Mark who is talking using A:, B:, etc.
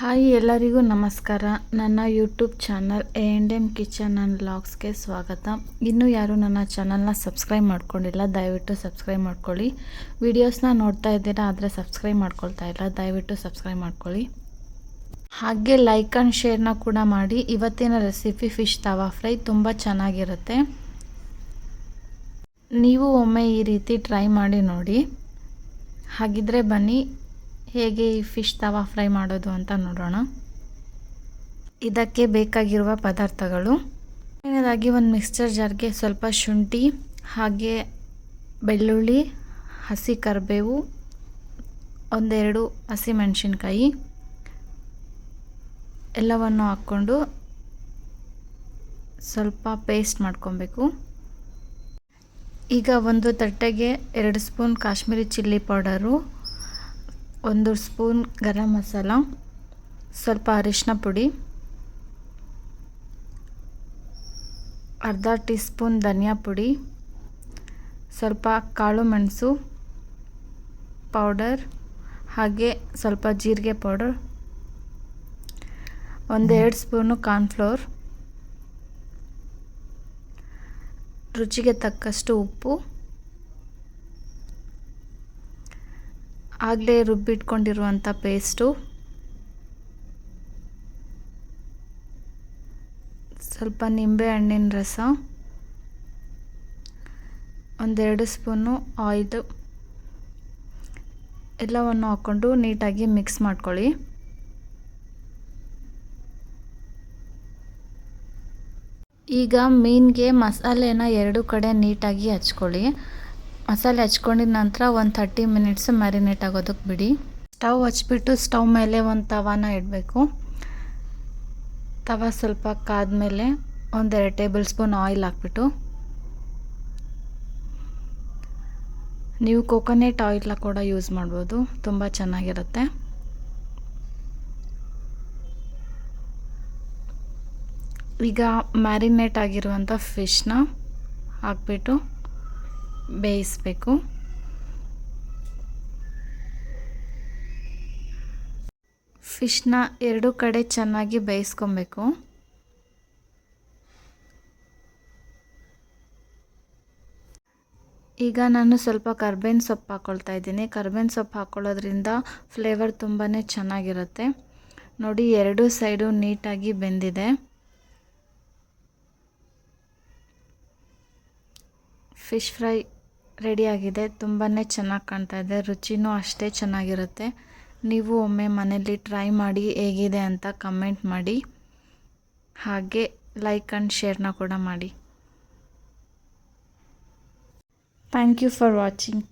A: Hi ಎಲ್ಲರಿಗೂ ನಮಸ್ಕಾರ. ನನ್ನ YouTube channel A and M kitchen and ವ್ಲಾಗ್ಸ್ಗೆ ಸ್ವಾಗತ. ಇನ್ನೂ ಯಾರು ನನ್ನ ಚಾನಲ್ನ ಸಬ್ಸ್ಕ್ರೈಬ್ ಮಾಡ್ಕೊಂಡಿಲ್ಲ, ದಯವಿಟ್ಟು ಸಬ್ಸ್ಕ್ರೈಬ್ ಮಾಡ್ಕೊಳ್ಳಿ. ವಿಡಿಯೋಸ್ನ ನೋಡ್ತಾ ಇದ್ದೀರಾ ಆದರೆ ಸಬ್ಸ್ಕ್ರೈಬ್ ಮಾಡ್ಕೊಳ್ತಾ ಇಲ್ಲ, ದಯವಿಟ್ಟು ಸಬ್ಸ್ಕ್ರೈಬ್ ಮಾಡ್ಕೊಳ್ಳಿ. ಹಾಗೆ ಲೈಕ್ ಆ್ಯಂಡ್ ಶೇರ್ನ ಕೂಡ ಮಾಡಿ. ಇವತ್ತಿನ ರೆಸಿಪಿ ಫಿಶ್ ತವಾ ಫ್ರೈ ತುಂಬ ಚೆನ್ನಾಗಿರುತ್ತೆ. ನೀವು ಒಮ್ಮೆ ಈ ರೀತಿ ಟ್ರೈ ಮಾಡಿ ನೋಡಿ. ಹಾಗಿದ್ರೆ ಬನ್ನಿ. ಹೇಗೆ ಈ ಫಿಶ್ ತವಾ ಫ್ರೈ ಮಾಡೋದು ಅಂತ ನೋಡೋಣ. ಇದಕ್ಕೆ ಬೇಕಾಗಿರುವ ಪದಾರ್ಥಗಳು. ಮೊದಲನೇದಾಗಿ ಒಂದು ಮಿಕ್ಸ್ಚರ್ ಜಾರ್ಗೆ ಸ್ವಲ್ಪ ಶುಂಠಿ, ಹಾಗೆ ಬೆಳ್ಳುಳ್ಳಿ, ಹಸಿ ಕರಿಬೇವು, ಒಂದೆರಡು ಹಸಿ ಮೆಣಸಿನ್ಕಾಯಿ. ಎಲ್ಲವನ್ನು ಹಾಕ್ಕೊಂಡು ಸ್ವಲ್ಪ ಪೇಸ್ಟ್ ಮಾಡ್ಕೊಬೇಕು. ಈಗ ಒಂದು ತಟ್ಟೆಗೆ ಎರಡು ಸ್ಪೂನ್ ಕಾಶ್ಮೀರಿ ಚಿಲ್ಲಿ ಪೌಡರು ಒಂದು ಸ್ಪೂನ್ ಗರಂ ಮಸಾಲ ಸ್ವಲ್ಪ ಅರಿಶಿನ ಪುಡಿ ಅರ್ಧ ಟೀ ಸ್ಪೂನ್ ಧನಿಯಾ ಪುಡಿ ಸ್ವಲ್ಪ ಕಾಳು ಮೆಣಸು ಪೌಡರ್ ಹಾಗೆ ಸ್ವಲ್ಪ ಜೀರಿಗೆ ಪೌಡರ್ ಒಂದೆರಡು ಸ್ಪೂನು ಕಾರ್ನ್ಫ್ಲೋರ್ ರುಚಿಗೆ ತಕ್ಕಷ್ಟು ಉಪ್ಪು ಆಗಲೇ ರುಬ್ಬಿಟ್ಕೊಂಡಿರುವಂಥ ಪೇಸ್ಟು. ಸ್ವಲ್ಪ ನಿಂಬೆ ಹಣ್ಣಿನ ರಸ. ಒಂದೆರಡು ಸ್ಪೂನು ಆಯಿಲ್. ಎಲ್ಲವನ್ನು ಹಾಕ್ಕೊಂಡು ನೀಟಾಗಿ ಮಿಕ್ಸ್ ಮಾಡ್ಕೊಳ್ಳಿ. ಈಗ ಮೀನಿಗೆ ಮಸಾಲೆನ ಎರಡು ಕಡೆ ನೀಟಾಗಿ ಹಚ್ಕೊಳ್ಳಿ. ಮಸಾಲೆ ಹಚ್ಕೊಂಡಿದ ನಂತರ ಒಂದು ಥರ್ಟಿ ಮಿನಿಟ್ಸ್ ಮ್ಯಾರಿನೇಟ್ ಆಗೋದಕ್ಕೆ ಬಿಡಿ. ಸ್ಟವ್ ಹಚ್ಬಿಟ್ಟು ಸ್ಟವ್ ಮೇಲೆ ಒಂದು ತವಾನ ಇಡಬೇಕು. ತವ ಸ್ವಲ್ಪ ಕಾದ್ಮೇಲೆ ಒಂದೆರಡು ಟೇಬಲ್ ಸ್ಪೂನ್ ಆಯಿಲ್ ಹಾಕ್ಬಿಟ್ಟು. ನೀವು ಕೋಕೋನೆಟ್ ಆಯಿಲ್ನ ಕೂಡ ಯೂಸ್ ಮಾಡ್ಬೋದು, ತುಂಬ ಚೆನ್ನಾಗಿರುತ್ತೆ. ಈಗ ಮ್ಯಾರಿನೇಟ್ ಆಗಿರುವಂಥ ಫಿಶ್ನ ಹಾಕ್ಬಿಟ್ಟು ಬೇಯಿಸಬೇಕು. ಫಿಶ್ನ ಎರಡು ಕಡೆ ಚೆನ್ನಾಗಿ ಬೇಯಿಸ್ಕೊಬೇಕು. ಈಗ ನಾನು ಸ್ವಲ್ಪ ಕರ್ಬೇವಿನ ಸೊಪ್ಪು ಹಾಕ್ಕೊಳ್ತಾ ಇದ್ದೀನಿ. ಕರ್ಬೇವಿನ ಸೊಪ್ಪು ಹಾಕ್ಕೊಳ್ಳೋದ್ರಿಂದ ಫ್ಲೇವರ್ ತುಂಬಾ ಚೆನ್ನಾಗಿರುತ್ತೆ. ನೋಡಿ, ಎರಡು ಸೈಡು ನೀಟಾಗಿ ಬೆಂದಿದೆ. ಫಿಶ್ ಫ್ರೈ ರೆಡಿಯಾಗಿದೆ. ತುಂಬಾ ಚೆನ್ನಾಗಿ ಕಾಣ್ತಾ ಇದೆ. ರುಚಿನೂ ಅಷ್ಟೇ ಚೆನ್ನಾಗಿರುತ್ತೆ. ನೀವು ಒಮ್ಮೆ ಮನೇಲಿ ಟ್ರೈ ಮಾಡಿ ಹೇಗಿದೆ ಅಂತ ಕಮೆಂಟ್ ಮಾಡಿ. ಹಾಗೆ ಲೈಕ್ ಆ್ಯಂಡ್ ಶೇರ್ನ ಕೂಡ ಮಾಡಿ. Thank you for watching.